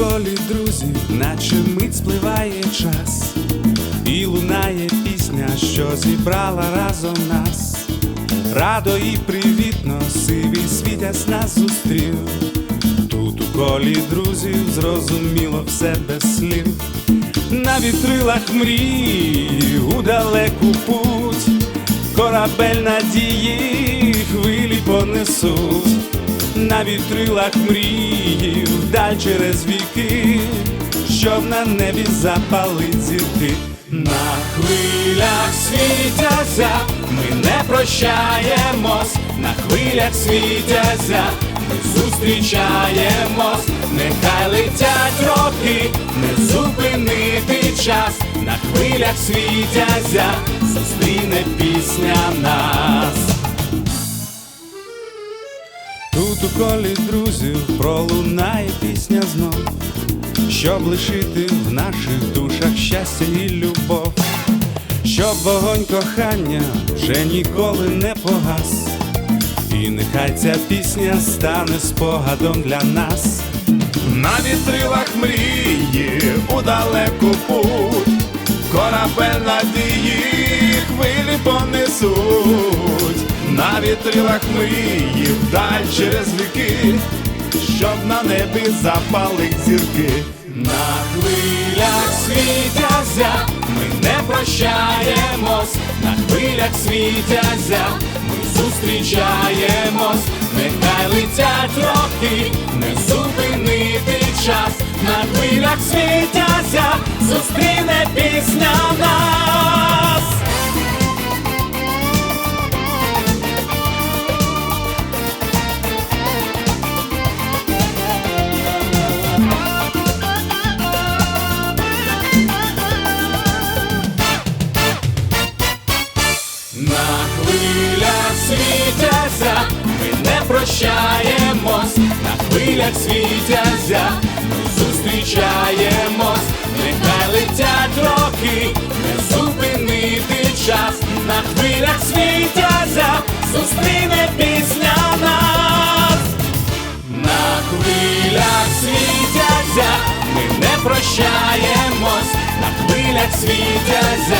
колі друзів, наче мить спливає час, і лунає пісня, що зібрала разом нас. Радо і привітно сивий світясь нас зустрів. Тут у колі друзів зрозуміло все без слів. На вітрилах мрії у далеку путь, корабель надії хвилі понесуть, на вітрилах мрії вдаль через віки, щоб на небі запалить зірки. На хвилях світяться, ми не прощаємось, на хвилях світяться, ми зустрічаємось, нехай летять роки, не зупинити час, на хвилях світяться, зустріне пісня нас. Тут у колі друзів пролунає пісня знов, щоб лишити в наших душах щастя і любов, щоб вогонь кохання вже ніколи не погас, і нехай ця пісня стане спогадом для нас. На вітрилах мрії у далеку путь, корабель надії вітрилах мрії вдаль через віки, щоб на небі запалить зірки. На хвилях світяться, ми не прощаємось, на хвилях світяться, ми зустрічаємось, нехай летять роки, не зупинити час, на хвилях світяться, зустріне світяться, ми не прощаємось, на хвилях світяться, ми зустрічаємось, нехай летять роки, не зупинити час, на хвилях світяться, зустріне пісня нас. На хвилях світяться, ми не прощаємось, на хвилях світяться.